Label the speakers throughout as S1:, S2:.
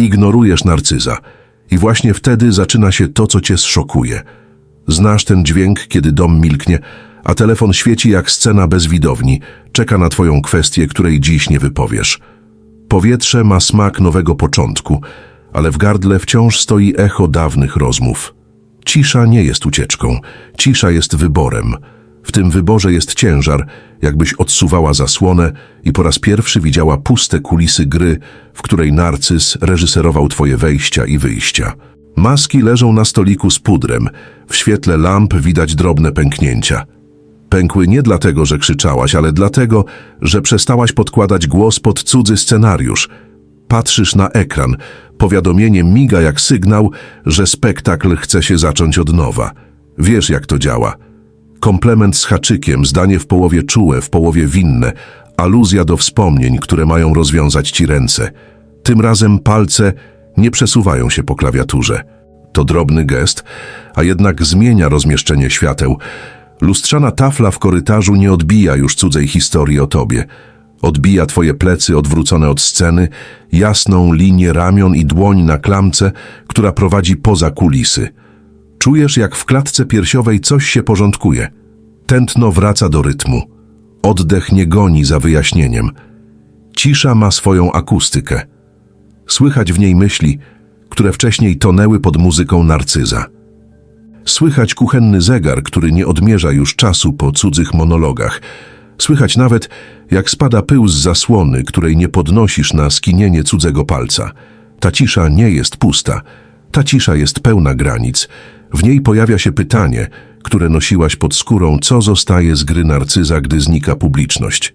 S1: Ignorujesz narcyza. I właśnie wtedy zaczyna się to, co cię szokuje. Znasz ten dźwięk, kiedy dom milknie, a telefon świeci jak scena bez widowni. Czeka na twoją kwestię, której dziś nie wypowiesz. Powietrze ma smak nowego początku, ale w gardle wciąż stoi echo dawnych rozmów. Cisza nie jest ucieczką, cisza jest wyborem. W tym wyborze jest ciężar, jakbyś odsuwała zasłonę i po raz pierwszy widziała puste kulisy gry, w której narcyz reżyserował twoje wejścia i wyjścia. Maski leżą na stoliku z pudrem, w świetle lamp widać drobne pęknięcia. Pękły nie dlatego, że krzyczałaś, ale dlatego, że przestałaś podkładać głos pod cudzy scenariusz. Patrzysz na ekran, powiadomienie miga jak sygnał, że spektakl chce się zacząć od nowa. Wiesz, jak to działa. Komplement z haczykiem, zdanie w połowie czułe, w połowie winne, aluzja do wspomnień, które mają rozwiązać ci ręce. Tym razem palce nie przesuwają się po klawiaturze. To drobny gest, a jednak zmienia rozmieszczenie świateł. Lustrzana tafla w korytarzu nie odbija już cudzej historii o tobie. Odbija twoje plecy odwrócone od sceny, jasną linię ramion i dłoń na klamce, która prowadzi poza kulisy. Czujesz, jak w klatce piersiowej coś się porządkuje. Tętno wraca do rytmu. Oddech nie goni za wyjaśnieniem. Cisza ma swoją akustykę. Słychać w niej myśli, które wcześniej tonęły pod muzyką narcyza. Słychać kuchenny zegar, który nie odmierza już czasu po cudzych monologach. Słychać nawet, jak spada pył z zasłony, której nie podnosisz na skinienie cudzego palca. Ta cisza nie jest pusta. Ta cisza jest pełna granic. W niej pojawia się pytanie, które nosiłaś pod skórą, co zostaje z gry narcyza, gdy znika publiczność.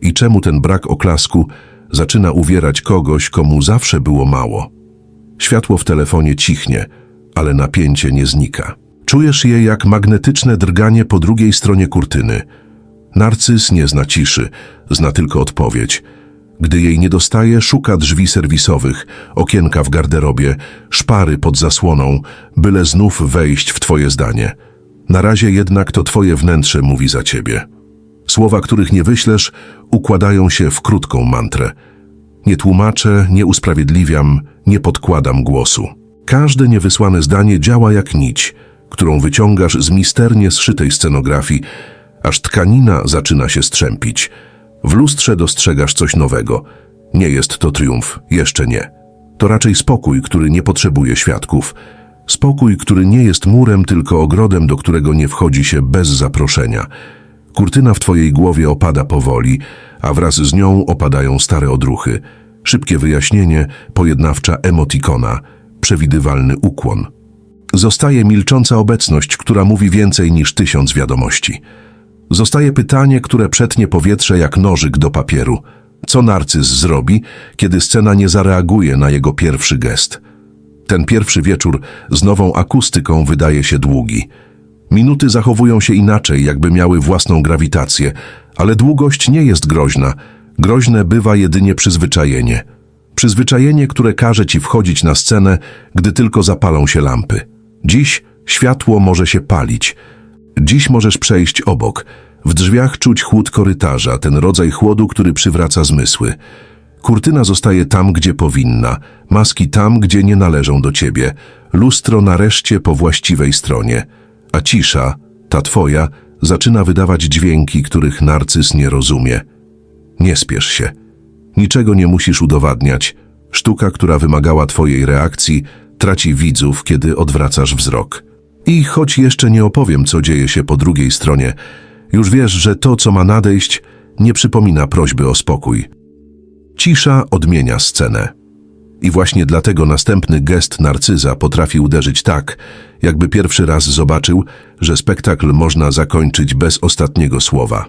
S1: I czemu ten brak oklasku zaczyna uwierać kogoś, komu zawsze było mało. Światło w telefonie cichnie, ale napięcie nie znika. Czujesz je jak magnetyczne drganie po drugiej stronie kurtyny. Narcyz nie zna ciszy, zna tylko odpowiedź. Gdy jej nie dostaje, szuka drzwi serwisowych, okienka w garderobie, szpary pod zasłoną, byle znów wejść w twoje zdanie. Na razie jednak to twoje wnętrze mówi za ciebie. Słowa, których nie wyślesz, układają się w krótką mantrę. Nie tłumaczę, nie usprawiedliwiam, nie podkładam głosu. Każde niewysłane zdanie działa jak nić, którą wyciągasz z misternie zszytej scenografii, aż tkanina zaczyna się strzępić. W lustrze dostrzegasz coś nowego. Nie jest to triumf, jeszcze nie. To raczej spokój, który nie potrzebuje świadków. Spokój, który nie jest murem, tylko ogrodem, do którego nie wchodzi się bez zaproszenia. Kurtyna w twojej głowie opada powoli, a wraz z nią opadają stare odruchy. Szybkie wyjaśnienie, pojednawcza emotikona, przewidywalny ukłon. Zostaje milcząca obecność, która mówi więcej niż tysiąc wiadomości. Zostaje pytanie, które przetnie powietrze jak nożyk do papieru. Co narcyz zrobi, kiedy scena nie zareaguje na jego pierwszy gest? Ten pierwszy wieczór z nową akustyką wydaje się długi. Minuty zachowują się inaczej, jakby miały własną grawitację, ale długość nie jest groźna. Groźne bywa jedynie przyzwyczajenie. Przyzwyczajenie, które każe ci wchodzić na scenę, gdy tylko zapalą się lampy. Dziś światło może się palić. Dziś możesz przejść obok. W drzwiach czuć chłód korytarza, ten rodzaj chłodu, który przywraca zmysły. Kurtyna zostaje tam, gdzie powinna, maski tam, gdzie nie należą do ciebie, lustro nareszcie po właściwej stronie, a cisza, ta twoja, zaczyna wydawać dźwięki, których narcyz nie rozumie. Nie spiesz się. Niczego nie musisz udowadniać. Sztuka, która wymagała twojej reakcji, traci widzów, kiedy odwracasz wzrok. I choć jeszcze nie opowiem, co dzieje się po drugiej stronie, już wiesz, że to, co ma nadejść, nie przypomina prośby o spokój. Cisza odmienia scenę. I właśnie dlatego następny gest narcyza potrafi uderzyć tak, jakby pierwszy raz zobaczył, że spektakl można zakończyć bez ostatniego słowa.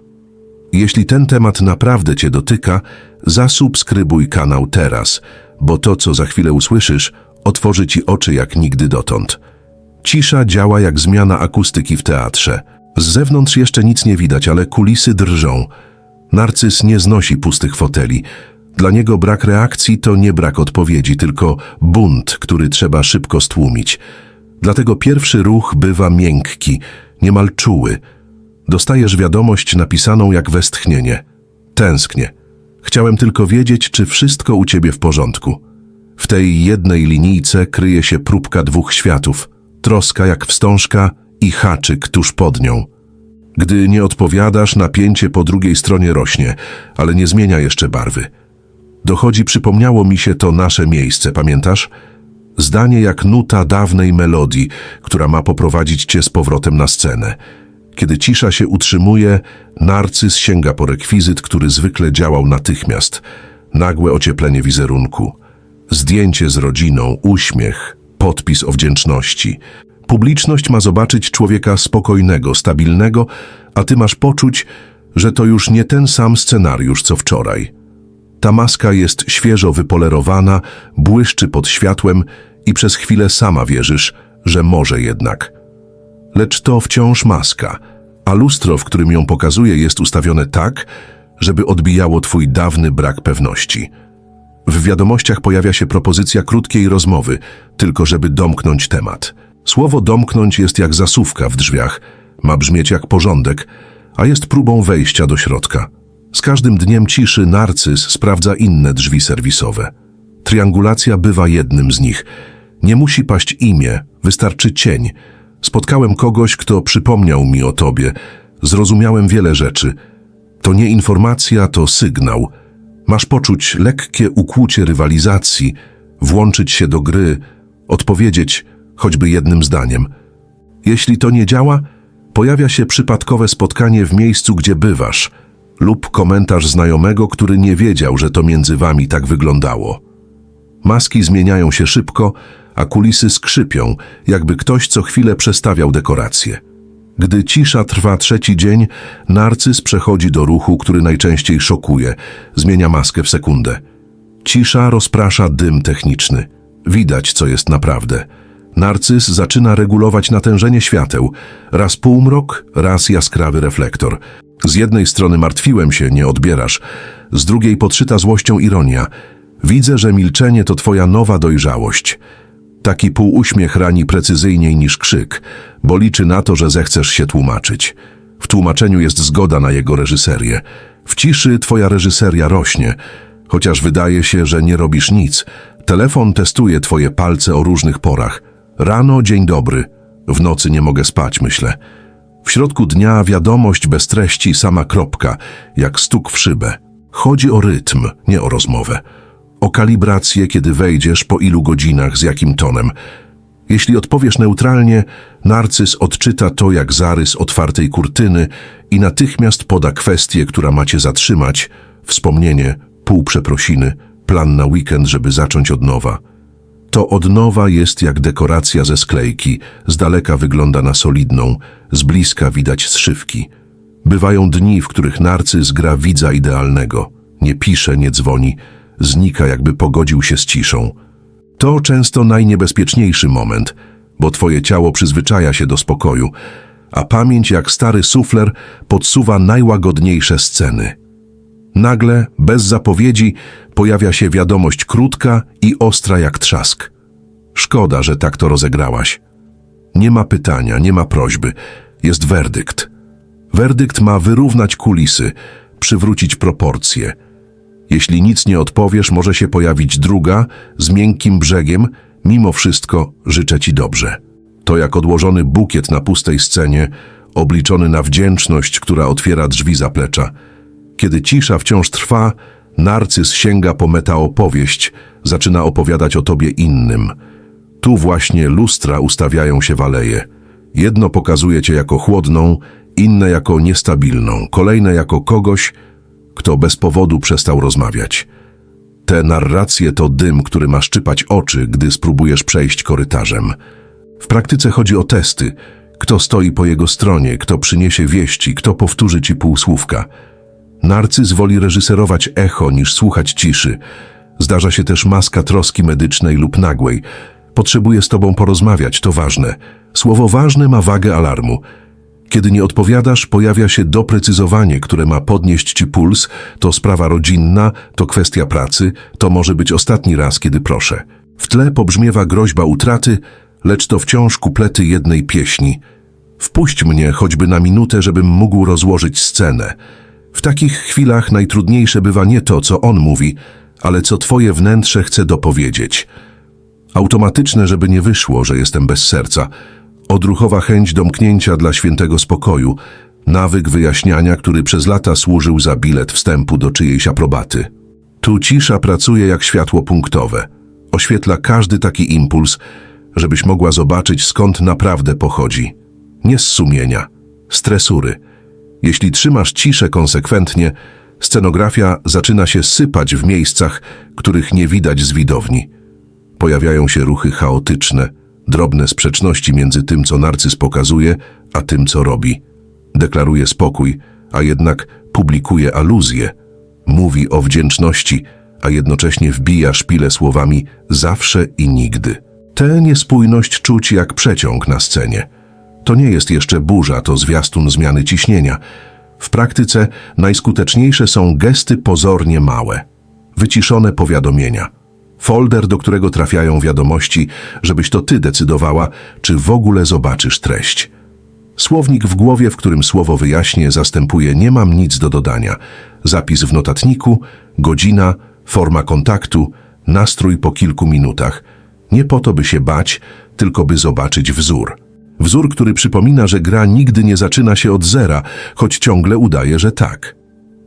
S1: Jeśli ten temat naprawdę Cię dotyka, zasubskrybuj kanał teraz, bo to, co za chwilę usłyszysz, otworzy Ci oczy jak nigdy dotąd. Cisza działa jak zmiana akustyki w teatrze. Z zewnątrz jeszcze nic nie widać, ale kulisy drżą. Narcyz nie znosi pustych foteli. Dla niego brak reakcji to nie brak odpowiedzi, tylko bunt, który trzeba szybko stłumić. Dlatego pierwszy ruch bywa miękki, niemal czuły. Dostajesz wiadomość napisaną jak westchnienie. Tęsknię. Chciałem tylko wiedzieć, czy wszystko u ciebie w porządku. W tej jednej linijce kryje się próbka dwóch światów, troska jak wstążka i haczyk tuż pod nią. Gdy nie odpowiadasz, napięcie po drugiej stronie rośnie, ale nie zmienia jeszcze barwy. Dochodzi, przypomniało mi się to nasze miejsce, pamiętasz? Zdanie jak nuta dawnej melodii, która ma poprowadzić cię z powrotem na scenę. Kiedy cisza się utrzymuje, narcyz sięga po rekwizyt, który zwykle działał natychmiast. Nagłe ocieplenie wizerunku. Zdjęcie z rodziną, uśmiech, podpis o wdzięczności. Publiczność ma zobaczyć człowieka spokojnego, stabilnego, a ty masz poczuć, że to już nie ten sam scenariusz co wczoraj. Ta maska jest świeżo wypolerowana, błyszczy pod światłem i przez chwilę sama wierzysz, że może jednak. Lecz to wciąż maska, a lustro, w którym ją pokazuje, jest ustawione tak, żeby odbijało twój dawny brak pewności. W wiadomościach pojawia się propozycja krótkiej rozmowy, tylko żeby domknąć temat. Słowo domknąć jest jak zasówka w drzwiach, ma brzmieć jak porządek, a jest próbą wejścia do środka. Z każdym dniem ciszy narcyz sprawdza inne drzwi serwisowe. Triangulacja bywa jednym z nich. Nie musi paść imię, wystarczy cień. Spotkałem kogoś, kto przypomniał mi o tobie. Zrozumiałem wiele rzeczy. To nie informacja, to sygnał. Masz poczuć lekkie ukłucie rywalizacji, włączyć się do gry, odpowiedzieć choćby jednym zdaniem. Jeśli to nie działa, pojawia się przypadkowe spotkanie w miejscu, gdzie bywasz, lub komentarz znajomego, który nie wiedział, że to między wami tak wyglądało. Maski zmieniają się szybko, a kulisy skrzypią, jakby ktoś co chwilę przestawiał dekoracje. Gdy cisza trwa trzeci dzień, narcyz przechodzi do ruchu, który najczęściej szokuje, zmienia maskę w sekundę. Cisza rozprasza dym techniczny. Widać, co jest naprawdę. Narcyz zaczyna regulować natężenie świateł. Raz półmrok, raz jaskrawy reflektor. Z jednej strony martwiłem się, nie odbierasz, z drugiej podszyta złością ironia. Widzę, że milczenie to twoja nowa dojrzałość. Taki półuśmiech rani precyzyjniej niż krzyk, bo liczy na to, że zechcesz się tłumaczyć. W tłumaczeniu jest zgoda na jego reżyserię. W ciszy twoja reżyseria rośnie, chociaż wydaje się, że nie robisz nic. Telefon testuje twoje palce o różnych porach. Rano dzień dobry, w nocy nie mogę spać, myślę. W środku dnia wiadomość bez treści, sama kropka, jak stuk w szybę. Chodzi o rytm, nie o rozmowę. O kalibrację, kiedy wejdziesz, po ilu godzinach, z jakim tonem. Jeśli odpowiesz neutralnie, narcyz odczyta to jak zarys otwartej kurtyny i natychmiast poda kwestię, która macie zatrzymać, wspomnienie, pół przeprosiny, plan na weekend, żeby zacząć od nowa. To od nowa jest jak dekoracja ze sklejki, z daleka wygląda na solidną, z bliska widać zszywki. Bywają dni, w których narcyz gra widza idealnego. Nie pisze, nie dzwoni, znika jakby pogodził się z ciszą. To często najniebezpieczniejszy moment, bo twoje ciało przyzwyczaja się do spokoju, a pamięć jak stary sufler podsuwa najłagodniejsze sceny. Nagle, bez zapowiedzi, pojawia się wiadomość krótka i ostra jak trzask. Szkoda, że tak to rozegrałaś. Nie ma pytania, nie ma prośby. Jest werdykt. Werdykt ma wyrównać kulisy, przywrócić proporcje. Jeśli nic nie odpowiesz, może się pojawić druga, z miękkim brzegiem. Mimo wszystko życzę ci dobrze. To jak odłożony bukiet na pustej scenie, obliczony na wdzięczność, która otwiera drzwi zaplecza. Kiedy cisza wciąż trwa, narcyz sięga po metaopowieść, zaczyna opowiadać o tobie innym. Tu właśnie lustra ustawiają się w aleje. Jedno pokazuje cię jako chłodną, inne jako niestabilną, kolejne jako kogoś, kto bez powodu przestał rozmawiać. Te narracje to dym, który ma szczypać oczy, gdy spróbujesz przejść korytarzem. W praktyce chodzi o testy. Kto stoi po jego stronie, kto przyniesie wieści, kto powtórzy ci półsłówka. Narcyz woli reżyserować echo niż słuchać ciszy. Zdarza się też maska troski medycznej lub nagłej. Potrzebuje z tobą porozmawiać, to ważne. Słowo ważne ma wagę alarmu. Kiedy nie odpowiadasz, pojawia się doprecyzowanie, które ma podnieść ci puls, to sprawa rodzinna, to kwestia pracy, to może być ostatni raz, kiedy proszę. W tle pobrzmiewa groźba utraty, lecz to wciąż kuplety jednej pieśni. Wpuść mnie choćby na minutę, żebym mógł rozłożyć scenę. W takich chwilach najtrudniejsze bywa nie to, co on mówi, ale co twoje wnętrze chce dopowiedzieć. Automatyczne, żeby nie wyszło, że jestem bez serca. Odruchowa chęć domknięcia dla świętego spokoju. Nawyk wyjaśniania, który przez lata służył za bilet wstępu do czyjejś aprobaty. Tu cisza pracuje jak światło punktowe. Oświetla każdy taki impuls, żebyś mogła zobaczyć skąd naprawdę pochodzi. Nie z sumienia, z tresury. Jeśli trzymasz ciszę konsekwentnie, scenografia zaczyna się sypać w miejscach, których nie widać z widowni. Pojawiają się ruchy chaotyczne, drobne sprzeczności między tym, co narcyz pokazuje, a tym, co robi. Deklaruje spokój, a jednak publikuje aluzje. Mówi o wdzięczności, a jednocześnie wbija szpile słowami zawsze i nigdy. Tę niespójność czuć jak przeciąg na scenie. To nie jest jeszcze burza, to zwiastun zmiany ciśnienia. W praktyce najskuteczniejsze są gesty pozornie małe. Wyciszone powiadomienia. Folder, do którego trafiają wiadomości, żebyś to ty decydowała, czy w ogóle zobaczysz treść. Słownik w głowie, w którym słowo wyjaśnię, zastępuje nie mam nic do dodania. Zapis w notatniku, godzina, forma kontaktu, nastrój po kilku minutach. Nie po to, by się bać, tylko by zobaczyć wzór. Wzór, który przypomina, że gra nigdy nie zaczyna się od zera, choć ciągle udaje, że tak.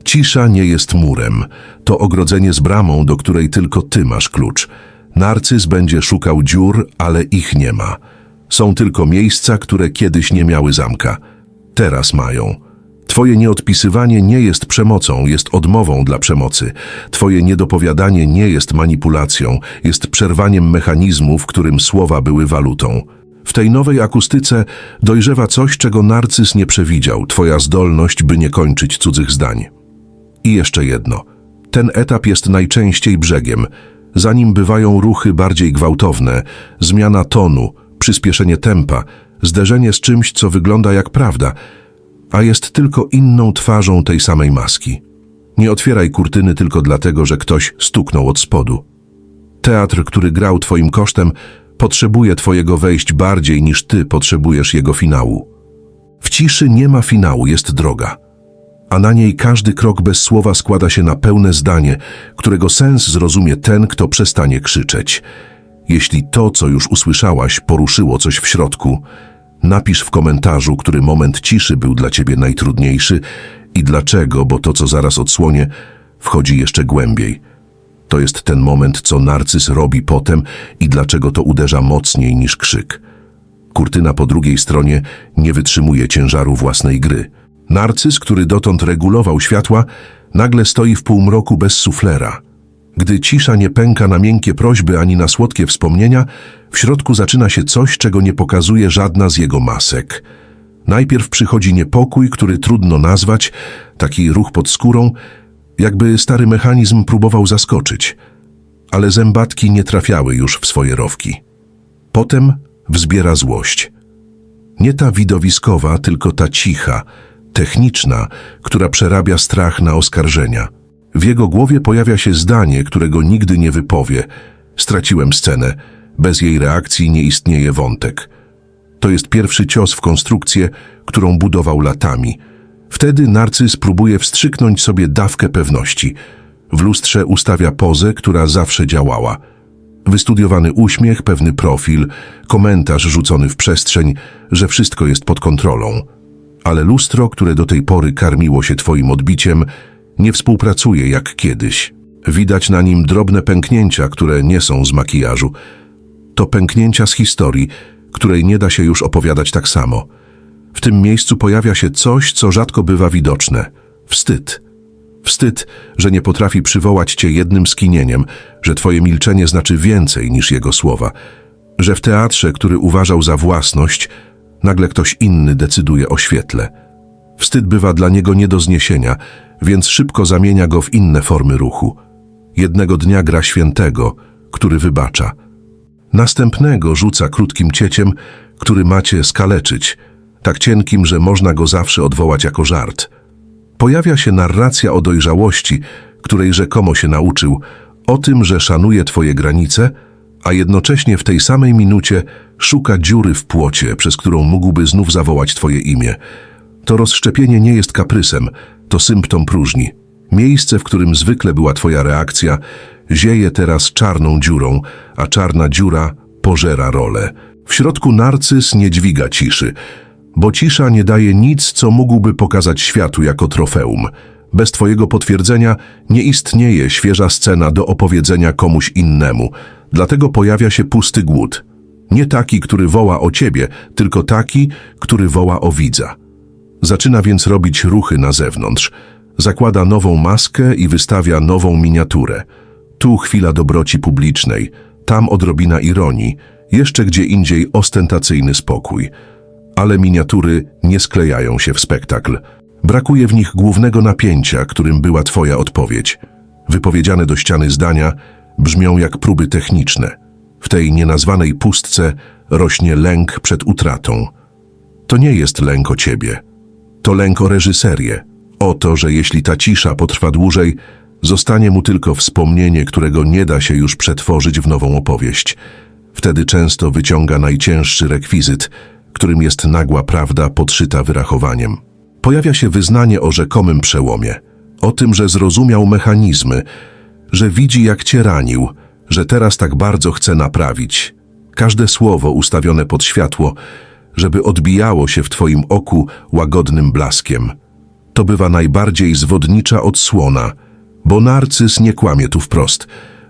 S1: Cisza nie jest murem. To ogrodzenie z bramą, do której tylko ty masz klucz. Narcyz będzie szukał dziur, ale ich nie ma. Są tylko miejsca, które kiedyś nie miały zamka. Teraz mają. Twoje nieodpisywanie nie jest przemocą, jest odmową dla przemocy. Twoje niedopowiadanie nie jest manipulacją, jest przerwaniem mechanizmu, w którym słowa były walutą. W tej nowej akustyce dojrzewa coś, czego narcyz nie przewidział, twoja zdolność, by nie kończyć cudzych zdań. I jeszcze jedno. Ten etap jest najczęściej brzegiem. Za nim bywają ruchy bardziej gwałtowne, zmiana tonu, przyspieszenie tempa, zderzenie z czymś, co wygląda jak prawda, a jest tylko inną twarzą tej samej maski. Nie otwieraj kurtyny tylko dlatego, że ktoś stuknął od spodu. Teatr, który grał twoim kosztem, potrzebuje twojego wejść bardziej niż ty potrzebujesz jego finału. W ciszy nie ma finału, jest droga a na niej każdy krok bez słowa składa się na pełne zdanie, którego sens zrozumie ten, kto przestanie krzyczeć. Jeśli to, co już usłyszałaś, poruszyło coś w środku, napisz w komentarzu, który moment ciszy był dla ciebie najtrudniejszy i dlaczego, bo to, co zaraz odsłonię, wchodzi jeszcze głębiej. To jest ten moment, co narcyz robi potem i dlaczego to uderza mocniej niż krzyk. Kurtyna po drugiej stronie nie wytrzymuje ciężaru własnej gry. Narcyz, który dotąd regulował światła, nagle stoi w półmroku bez suflera. Gdy cisza nie pęka na miękkie prośby ani na słodkie wspomnienia, w środku zaczyna się coś, czego nie pokazuje żadna z jego masek. Najpierw przychodzi niepokój, który trudno nazwać, taki ruch pod skórą, jakby stary mechanizm próbował zaskoczyć. Ale zębatki nie trafiały już w swoje rowki. Potem wzbiera złość. Nie ta widowiskowa, tylko ta cicha, techniczna, która przerabia strach na oskarżenia. W jego głowie pojawia się zdanie, którego nigdy nie wypowie. Straciłem scenę. Bez jej reakcji nie istnieje wątek. To jest pierwszy cios w konstrukcję, którą budował latami. Wtedy narcyz próbuje wstrzyknąć sobie dawkę pewności. W lustrze ustawia pozę, która zawsze działała. Wystudiowany uśmiech, pewny profil, komentarz rzucony w przestrzeń, że wszystko jest pod kontrolą ale lustro, które do tej pory karmiło się twoim odbiciem, nie współpracuje jak kiedyś. Widać na nim drobne pęknięcia, które nie są z makijażu. To pęknięcia z historii, której nie da się już opowiadać tak samo. W tym miejscu pojawia się coś, co rzadko bywa widoczne. Wstyd. Wstyd, że nie potrafi przywołać cię jednym skinieniem, że twoje milczenie znaczy więcej niż jego słowa, że w teatrze, który uważał za własność, Nagle ktoś inny decyduje o świetle. Wstyd bywa dla niego nie do zniesienia, więc szybko zamienia go w inne formy ruchu. Jednego dnia gra świętego, który wybacza. Następnego rzuca krótkim cieciem, który macie skaleczyć, tak cienkim, że można go zawsze odwołać jako żart. Pojawia się narracja o dojrzałości, której rzekomo się nauczył, o tym, że szanuje twoje granice, a jednocześnie w tej samej minucie szuka dziury w płocie, przez którą mógłby znów zawołać twoje imię. To rozszczepienie nie jest kaprysem, to symptom próżni. Miejsce, w którym zwykle była twoja reakcja, zieje teraz czarną dziurą, a czarna dziura pożera rolę. W środku narcyz nie dźwiga ciszy, bo cisza nie daje nic, co mógłby pokazać światu jako trofeum. Bez twojego potwierdzenia nie istnieje świeża scena do opowiedzenia komuś innemu, dlatego pojawia się pusty głód. Nie taki, który woła o ciebie, tylko taki, który woła o widza. Zaczyna więc robić ruchy na zewnątrz. Zakłada nową maskę i wystawia nową miniaturę. Tu chwila dobroci publicznej, tam odrobina ironii, jeszcze gdzie indziej ostentacyjny spokój. Ale miniatury nie sklejają się w spektakl. Brakuje w nich głównego napięcia, którym była twoja odpowiedź. Wypowiedziane do ściany zdania brzmią jak próby techniczne. W tej nienazwanej pustce rośnie lęk przed utratą. To nie jest lęk o ciebie. To lęk o reżyserię. O to, że jeśli ta cisza potrwa dłużej, zostanie mu tylko wspomnienie, którego nie da się już przetworzyć w nową opowieść. Wtedy często wyciąga najcięższy rekwizyt, którym jest nagła prawda podszyta wyrachowaniem. Pojawia się wyznanie o rzekomym przełomie, o tym, że zrozumiał mechanizmy, że widzi jak cię ranił, że teraz tak bardzo chce naprawić. Każde słowo ustawione pod światło, żeby odbijało się w twoim oku łagodnym blaskiem. To bywa najbardziej zwodnicza odsłona, bo narcyz nie kłamie tu wprost.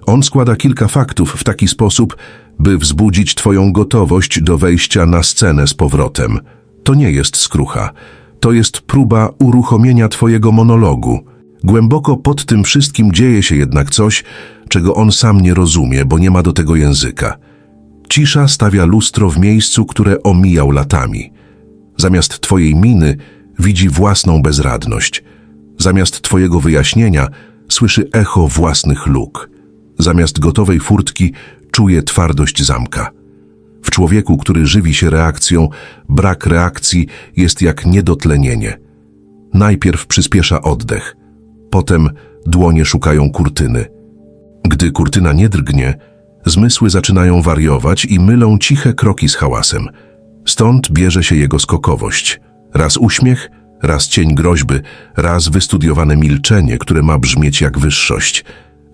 S1: On składa kilka faktów w taki sposób, by wzbudzić twoją gotowość do wejścia na scenę z powrotem. To nie jest skrucha. To jest próba uruchomienia twojego monologu. Głęboko pod tym wszystkim dzieje się jednak coś, czego on sam nie rozumie, bo nie ma do tego języka. Cisza stawia lustro w miejscu, które omijał latami. Zamiast twojej miny widzi własną bezradność. Zamiast twojego wyjaśnienia słyszy echo własnych luk. Zamiast gotowej furtki czuje twardość zamka. W człowieku, który żywi się reakcją, brak reakcji jest jak niedotlenienie. Najpierw przyspiesza oddech, potem dłonie szukają kurtyny. Gdy kurtyna nie drgnie, zmysły zaczynają wariować i mylą ciche kroki z hałasem. Stąd bierze się jego skokowość. Raz uśmiech, raz cień groźby, raz wystudiowane milczenie, które ma brzmieć jak wyższość.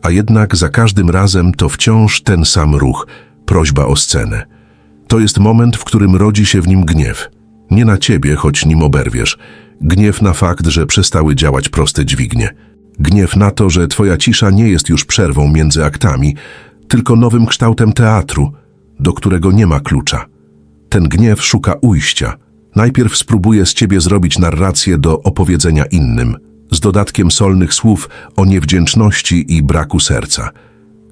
S1: A jednak za każdym razem to wciąż ten sam ruch, prośba o scenę. To jest moment, w którym rodzi się w nim gniew. Nie na ciebie, choć nim oberwiesz. Gniew na fakt, że przestały działać proste dźwignie. Gniew na to, że twoja cisza nie jest już przerwą między aktami, tylko nowym kształtem teatru, do którego nie ma klucza. Ten gniew szuka ujścia. Najpierw spróbuje z ciebie zrobić narrację do opowiedzenia innym, z dodatkiem solnych słów o niewdzięczności i braku serca.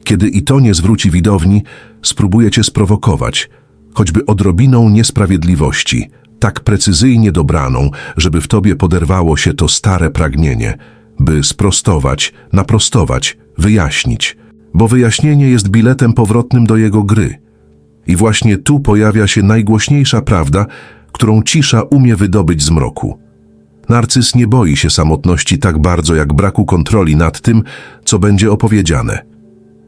S1: Kiedy i to nie zwróci widowni, spróbuje cię sprowokować, choćby odrobiną niesprawiedliwości, tak precyzyjnie dobraną, żeby w tobie poderwało się to stare pragnienie, by sprostować, naprostować, wyjaśnić, bo wyjaśnienie jest biletem powrotnym do jego gry. I właśnie tu pojawia się najgłośniejsza prawda, którą cisza umie wydobyć z mroku. Narcyz nie boi się samotności tak bardzo jak braku kontroli nad tym, co będzie opowiedziane.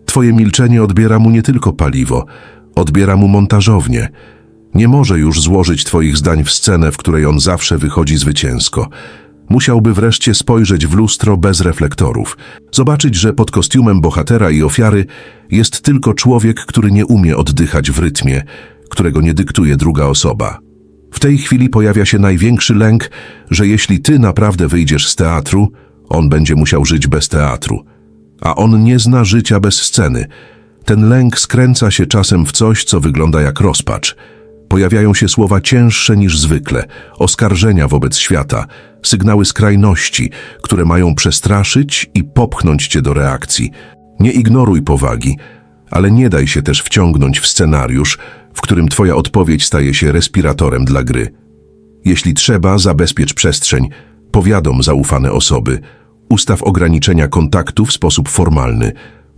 S1: Twoje milczenie odbiera mu nie tylko paliwo, odbiera mu montażownię. Nie może już złożyć twoich zdań w scenę, w której on zawsze wychodzi zwycięsko. Musiałby wreszcie spojrzeć w lustro bez reflektorów, zobaczyć, że pod kostiumem bohatera i ofiary jest tylko człowiek, który nie umie oddychać w rytmie, którego nie dyktuje druga osoba. W tej chwili pojawia się największy lęk, że jeśli ty naprawdę wyjdziesz z teatru, on będzie musiał żyć bez teatru. A on nie zna życia bez sceny. Ten lęk skręca się czasem w coś, co wygląda jak rozpacz. Pojawiają się słowa cięższe niż zwykle, oskarżenia wobec świata, sygnały skrajności, które mają przestraszyć i popchnąć cię do reakcji. Nie ignoruj powagi, ale nie daj się też wciągnąć w scenariusz, w którym twoja odpowiedź staje się respiratorem dla gry. Jeśli trzeba, zabezpiecz przestrzeń, powiadom zaufane osoby, ustaw ograniczenia kontaktu w sposób formalny.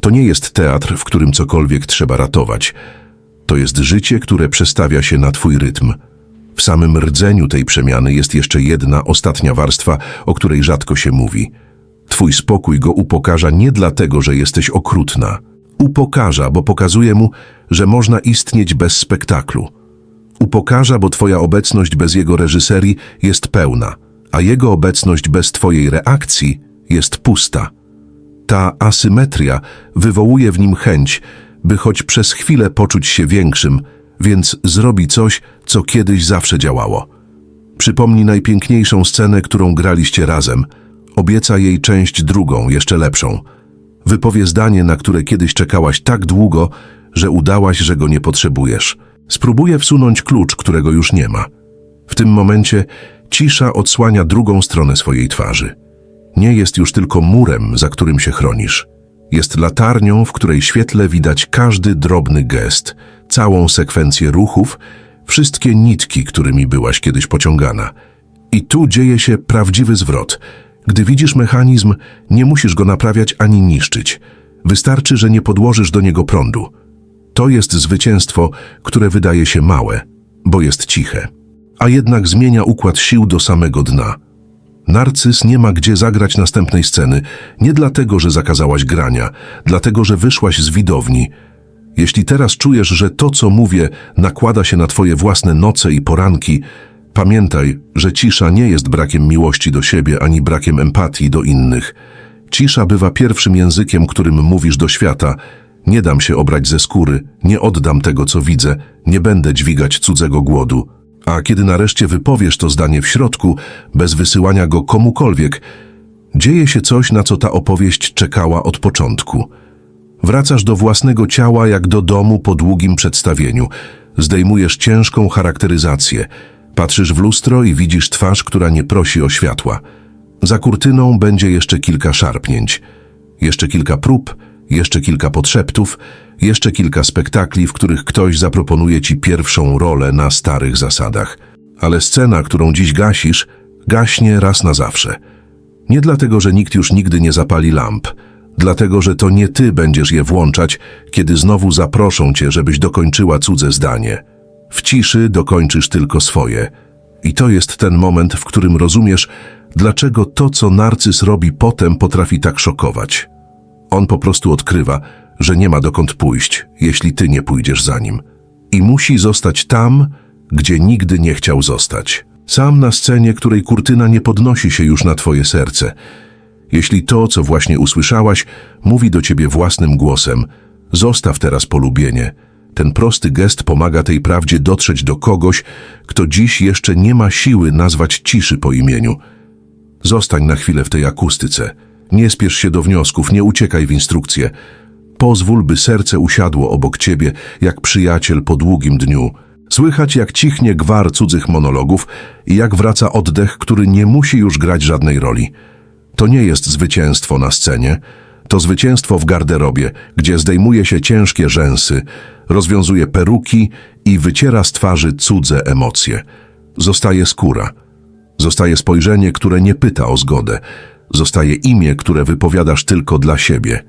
S1: To nie jest teatr, w którym cokolwiek trzeba ratować. To jest życie, które przestawia się na twój rytm. W samym rdzeniu tej przemiany jest jeszcze jedna, ostatnia warstwa, o której rzadko się mówi. Twój spokój go upokarza nie dlatego, że jesteś okrutna. Upokarza, bo pokazuje mu, że można istnieć bez spektaklu. Upokarza, bo twoja obecność bez jego reżyserii jest pełna, a jego obecność bez twojej reakcji jest pusta. Ta asymetria wywołuje w nim chęć, by choć przez chwilę poczuć się większym, więc zrobi coś, co kiedyś zawsze działało. Przypomnij najpiękniejszą scenę, którą graliście razem. Obieca jej część drugą, jeszcze lepszą. Wypowie zdanie, na które kiedyś czekałaś tak długo, że udałaś, że go nie potrzebujesz. Spróbuje wsunąć klucz, którego już nie ma. W tym momencie cisza odsłania drugą stronę swojej twarzy. Nie jest już tylko murem, za którym się chronisz. Jest latarnią, w której świetle widać każdy drobny gest, całą sekwencję ruchów, wszystkie nitki, którymi byłaś kiedyś pociągana. I tu dzieje się prawdziwy zwrot. Gdy widzisz mechanizm, nie musisz go naprawiać ani niszczyć. Wystarczy, że nie podłożysz do niego prądu. To jest zwycięstwo, które wydaje się małe, bo jest ciche, a jednak zmienia układ sił do samego dna. Narcyz nie ma gdzie zagrać następnej sceny, nie dlatego, że zakazałaś grania, dlatego, że wyszłaś z widowni. Jeśli teraz czujesz, że to, co mówię, nakłada się na twoje własne noce i poranki, pamiętaj, że cisza nie jest brakiem miłości do siebie ani brakiem empatii do innych. Cisza bywa pierwszym językiem, którym mówisz do świata. Nie dam się obrać ze skóry, nie oddam tego, co widzę, nie będę dźwigać cudzego głodu. A kiedy nareszcie wypowiesz to zdanie w środku, bez wysyłania go komukolwiek, dzieje się coś, na co ta opowieść czekała od początku. Wracasz do własnego ciała jak do domu po długim przedstawieniu. Zdejmujesz ciężką charakteryzację. Patrzysz w lustro i widzisz twarz, która nie prosi o światła. Za kurtyną będzie jeszcze kilka szarpnięć. Jeszcze kilka prób, jeszcze kilka podszeptów, jeszcze kilka spektakli, w których ktoś zaproponuje ci pierwszą rolę na starych zasadach. Ale scena, którą dziś gasisz, gaśnie raz na zawsze. Nie dlatego, że nikt już nigdy nie zapali lamp, dlatego, że to nie ty będziesz je włączać, kiedy znowu zaproszą cię, żebyś dokończyła cudze zdanie. W ciszy dokończysz tylko swoje. I to jest ten moment, w którym rozumiesz, dlaczego to, co narcyz robi potem, potrafi tak szokować. On po prostu odkrywa, że nie ma dokąd pójść, jeśli ty nie pójdziesz za nim. I musi zostać tam, gdzie nigdy nie chciał zostać. Sam na scenie, której kurtyna nie podnosi się już na twoje serce. Jeśli to, co właśnie usłyszałaś, mówi do ciebie własnym głosem, zostaw teraz polubienie. Ten prosty gest pomaga tej prawdzie dotrzeć do kogoś, kto dziś jeszcze nie ma siły nazwać ciszy po imieniu. Zostań na chwilę w tej akustyce. Nie spiesz się do wniosków, nie uciekaj w instrukcje. Pozwól, by serce usiadło obok ciebie, jak przyjaciel po długim dniu. Słychać, jak cichnie gwar cudzych monologów i jak wraca oddech, który nie musi już grać żadnej roli. To nie jest zwycięstwo na scenie, to zwycięstwo w garderobie, gdzie zdejmuje się ciężkie rzęsy, rozwiązuje peruki i wyciera z twarzy cudze emocje. Zostaje skóra. Zostaje spojrzenie, które nie pyta o zgodę. Zostaje imię, które wypowiadasz tylko dla siebie.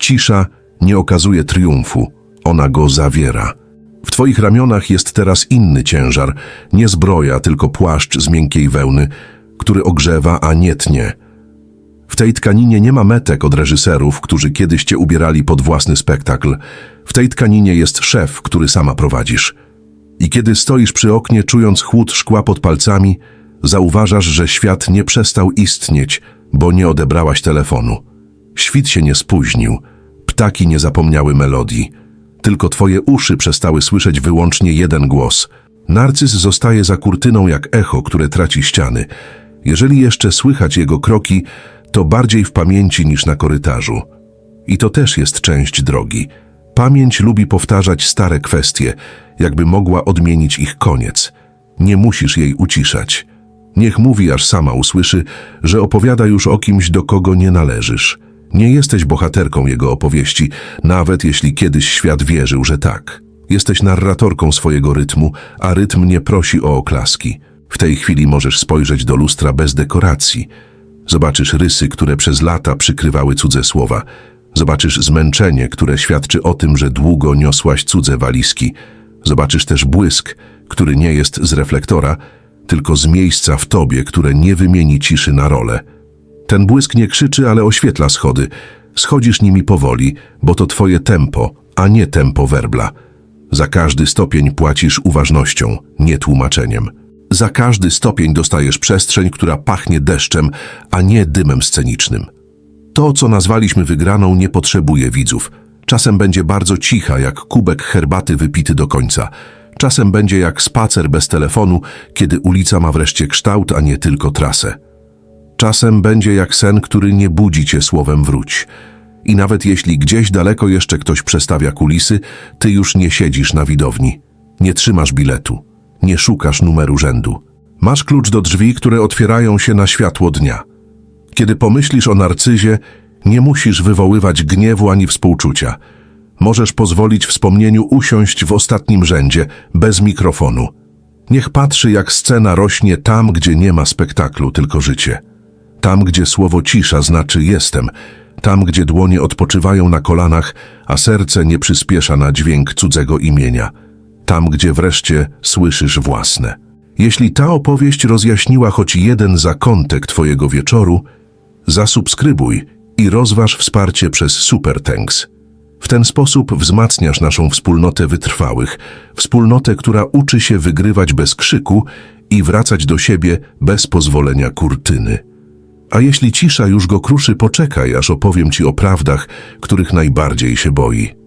S1: Cisza nie okazuje triumfu, ona go zawiera. W twoich ramionach jest teraz inny ciężar, nie zbroja, tylko płaszcz z miękkiej wełny, który ogrzewa, a nie tnie. W tej tkaninie nie ma metek od reżyserów, którzy kiedyś cię ubierali pod własny spektakl. W tej tkaninie jest szef, który sama prowadzisz. I kiedy stoisz przy oknie, czując chłód szkła pod palcami, zauważasz, że świat nie przestał istnieć, bo nie odebrałaś telefonu. Świt się nie spóźnił, ptaki nie zapomniały melodii, tylko twoje uszy przestały słyszeć wyłącznie jeden głos. Narcyz zostaje za kurtyną jak echo, które traci ściany. Jeżeli jeszcze słychać jego kroki, to bardziej w pamięci niż na korytarzu. I to też jest część drogi. Pamięć lubi powtarzać stare kwestie, jakby mogła odmienić ich koniec. Nie musisz jej uciszać. Niech mówi, aż sama usłyszy, że opowiada już o kimś, do kogo nie należysz. Nie jesteś bohaterką jego opowieści, nawet jeśli kiedyś świat wierzył, że tak. Jesteś narratorką swojego rytmu, a rytm nie prosi o oklaski. W tej chwili możesz spojrzeć do lustra bez dekoracji. Zobaczysz rysy, które przez lata przykrywały cudze słowa. Zobaczysz zmęczenie, które świadczy o tym, że długo niosłaś cudze walizki. Zobaczysz też błysk, który nie jest z reflektora, tylko z miejsca w tobie, które nie wymieni ciszy na rolę. Ten błysk nie krzyczy, ale oświetla schody. Schodzisz nimi powoli, bo to twoje tempo, a nie tempo werbla. Za każdy stopień płacisz uważnością, nie tłumaczeniem. Za każdy stopień dostajesz przestrzeń, która pachnie deszczem, a nie dymem scenicznym. To, co nazwaliśmy wygraną, nie potrzebuje widzów. Czasem będzie bardzo cicha, jak kubek herbaty wypity do końca. Czasem będzie jak spacer bez telefonu, kiedy ulica ma wreszcie kształt, a nie tylko trasę. Czasem będzie jak sen, który nie budzi cię słowem wróć. I nawet jeśli gdzieś daleko jeszcze ktoś przestawia kulisy, ty już nie siedzisz na widowni. Nie trzymasz biletu. Nie szukasz numeru rzędu. Masz klucz do drzwi, które otwierają się na światło dnia. Kiedy pomyślisz o narcyzie, nie musisz wywoływać gniewu ani współczucia. Możesz pozwolić wspomnieniu usiąść w ostatnim rzędzie, bez mikrofonu. Niech patrzy, jak scena rośnie tam, gdzie nie ma spektaklu, tylko życie. Tam, gdzie słowo cisza znaczy jestem. Tam, gdzie dłonie odpoczywają na kolanach, a serce nie przyspiesza na dźwięk cudzego imienia. Tam, gdzie wreszcie słyszysz własne. Jeśli ta opowieść rozjaśniła choć jeden zakątek Twojego wieczoru, zasubskrybuj i rozważ wsparcie przez Super Thanks. W ten sposób wzmacniasz naszą wspólnotę wytrwałych, wspólnotę, która uczy się wygrywać bez krzyku i wracać do siebie bez pozwolenia kurtyny. A jeśli cisza już go kruszy, poczekaj, aż opowiem ci o prawdach, których najbardziej się boi.